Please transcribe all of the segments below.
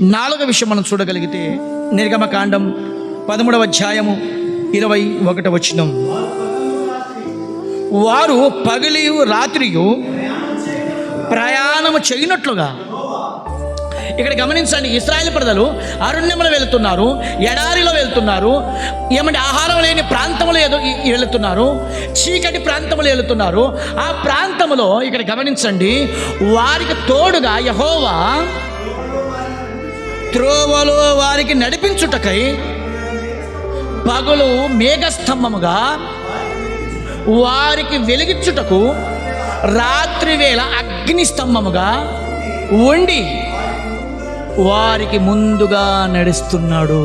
నాలుగో విషయం మనం చూడగలిగితే నిర్గమకాండం పదమూడవ అధ్యాయము ఇరవై ఒకటి వచ్చినం వారు పగలియు రాత్రియు ప్రయాణము చేయనట్లుగా. ఇక్కడ గమనించండి ఇస్రాయల్ ప్రజలు అరణ్యంలో వెళ్తున్నారు ఎడారిలో వెళ్తున్నారు ఏమంటే ఆహారం లేని ప్రాంతంలో ఏదో వెళుతున్నారు చీకటి ప్రాంతంలో వెళుతున్నారు. ఆ ప్రాంతంలో ఇక్కడ గమనించండి వారికి తోడుగా యహోవా త్రోవలో వారికి నడిపించుటకై పగలు మేఘస్తంభముగా వారికి వెలిగించుటకు రాత్రి వేళ అగ్ని స్తంభముగా ఉండి వారికి ముందుగా నడుస్తున్నాడు.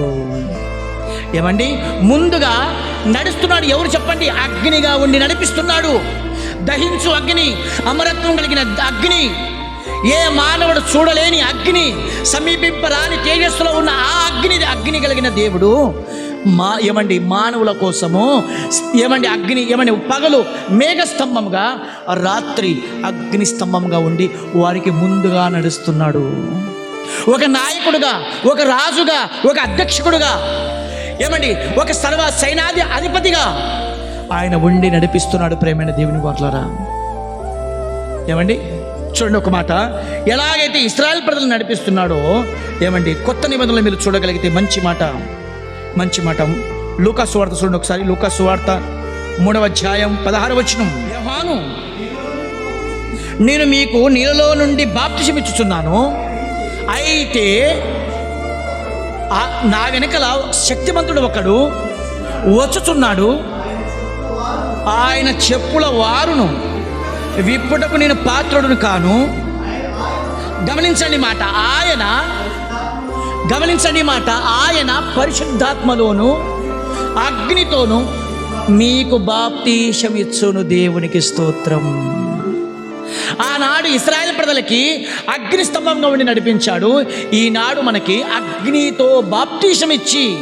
ఏమండి? ముందుగా నడుస్తున్నాడు ఎవరు చెప్పండి? అగ్నిగా ఉండి నడిపిస్తున్నాడు. దహించు అగ్ని అమరత్వం కలిగిన అగ్ని. ఏ మానవుడు చూడలేని అగ్ని? సమీపింపరాని తేజస్సులో ఉన్న ఆ అగ్ని అగ్ని కలిగిన దేవుడు మా ఏమండి మానవుల కోసము ఏమండి అగ్ని ఏమండి పగలు మేఘస్తంభంగా రాత్రి అగ్ని స్తంభంగా ఉండి వారికి ముందుగా నడుస్తున్నాడు. ఒక నాయకుడుగా ఒక రాజుగా ఒక అధ్యక్షకుడుగా ఏమండి ఒక సర్వ సైనాది అధిపతిగా ఆయన ఉండి నడిపిస్తున్నాడు ప్రేమైన దేవుని వాట్లరా ఏమండి? చూడండి ఒక మాట. ఎలాగైతే ఇస్రాయల్ ప్రజలు నడిపిస్తున్నాడో ఏమండి కొత్త నిబంధనలు మీరు చూడగలిగితే మంచి మాట. మంచి మాట. లూకా సువార్త చూడండి ఒకసారి. లూకా సువార్త మూడవ అధ్యాయం పదహారు వచనం. యోహాను నేను మీకు నీళ్ళలో నుండి బాప్తిసం ఇచ్చుచున్నాను అయితే నా వెనకల శక్తిమంతుడు ఒకడు వచ్చుచున్నాడు. ఆయన చెప్పుల వారును విప్పుటకు నేను పాత్రుడును కాను. గమనించండి మాట ఆయన గమనించండి మాట ఆయన పరిశుద్ధాత్మలోను అగ్నితోను మీకు బాప్తీషమిచ్చును దేవునికి స్తోత్రం. ఆనాడు ఇస్రాయల్ ప్రజలకి అగ్ని స్తంభంగా ఉండి నడిపించాడు. ఈనాడు మనకి అగ్నితో బాప్తీషం ఇచ్చి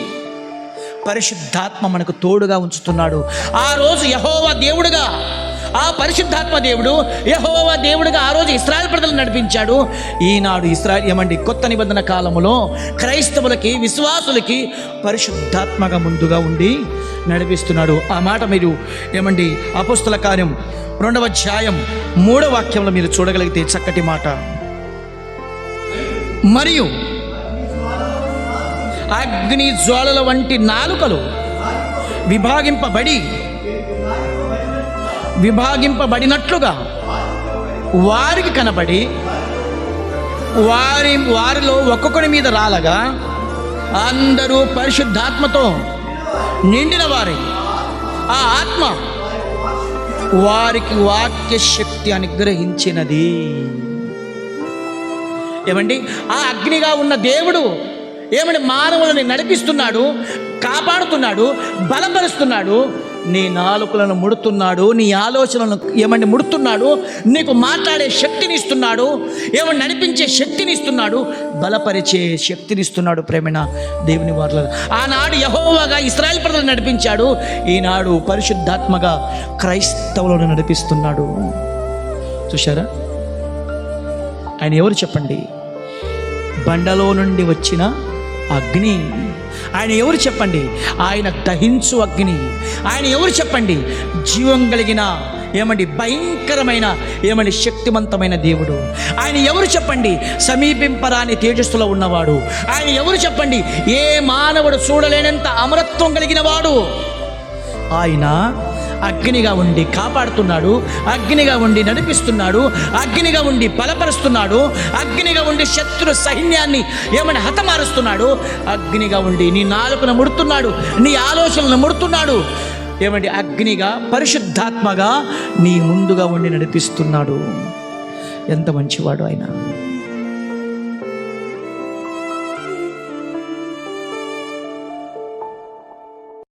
పరిశుద్ధాత్మ మనకు తోడుగా ఉంచుతున్నాడు. ఆ రోజు యహోవా దేవుడుగా ఆ పరిశుద్ధాత్మ దేవుడు యహోవా దేవుడుగా ఆ రోజు ఇస్రాయల్ ప్రజలు నడిపించాడు. ఈనాడు ఇస్రాయల్ ఏమండి కొత్త నిబంధన కాలములో క్రైస్తవులకి విశ్వాసులకి పరిశుద్ధాత్మగా ముందుగా ఉండి నడిపిస్తున్నాడు. ఆ మాట మీరు ఏమండి అపుస్తల కార్యం రెండవ అధ్యాయం మూడవ వాక్యంలో మీరు చూడగలిగితే చక్కటి మాట. మరియు అగ్ని జ్వాలల వంటి నాలుకలు విభాగింపబడి విభాగింపబడినట్లుగా వారికి కనబడి వారి వారిలో ఒక్కొక్కడి మీద రాలగా అందరూ పరిశుద్ధాత్మతో నిండిన వారి. ఆ ఆత్మ వారికి వాక్య శక్తి అనుగ్రహించినది. ఏమండి? ఆ అగ్నిగా ఉన్న దేవుడు ఏమండి మానవులని నడిపిస్తున్నాడు కాపాడుతున్నాడు బలపరుస్తున్నాడు నీ నాలుకలను ముడుతున్నాడు నీ ఆలోచనలను ఏమండి ముడుతున్నాడు నీకు మాట్లాడే శక్తిని ఇస్తున్నాడు ఏమని నడిపించే శక్తిని ఇస్తున్నాడు బలపరిచే శక్తిని ఇస్తున్నాడు ప్రేమణ దేవుని వార్ల ఆనాడు యహోవాగా ఇస్రాయల్ ప్రజలు నడిపించాడు ఈనాడు పరిశుద్ధాత్మగా క్రైస్తవులను నడిపిస్తున్నాడు. చూశారా? ఆయన ఎవరు చెప్పండి? బండలో నుండి వచ్చిన అగ్ని. ఆయన ఎవరు చెప్పండి? ఆయన దహించు అగ్ని. ఆయన ఎవరు చెప్పండి? జీవం కలిగిన ఏమండి భయంకరమైన ఏమండి శక్తివంతమైన దేవుడు. ఆయన ఎవరు చెప్పండి? సమీపింపరాని తేజస్సులో ఉన్నవాడు. ఆయన ఎవరు చెప్పండి? ఏ మానవుడు చూడలేనంత అమరత్వం కలిగిన వాడు. ఆయన అగ్నిగా ఉండి కాపాడుతున్నాడు అగ్నిగా ఉండి నడిపిస్తున్నాడు అగ్నిగా ఉండి బలపరుస్తున్నాడు అగ్నిగా ఉండి శత్రు సైన్యాన్ని ఏమని హతమారుస్తున్నాడు అగ్నిగా ఉండి నీ నాలుకను ముడుతున్నాడు నీ ఆలోచనలను ముడుతున్నాడు. ఏమండి అగ్నిగా పరిశుద్ధాత్మగా నీ ముందుగా ఉండి నడిపిస్తున్నాడు. ఎంత మంచివాడు ఆయన.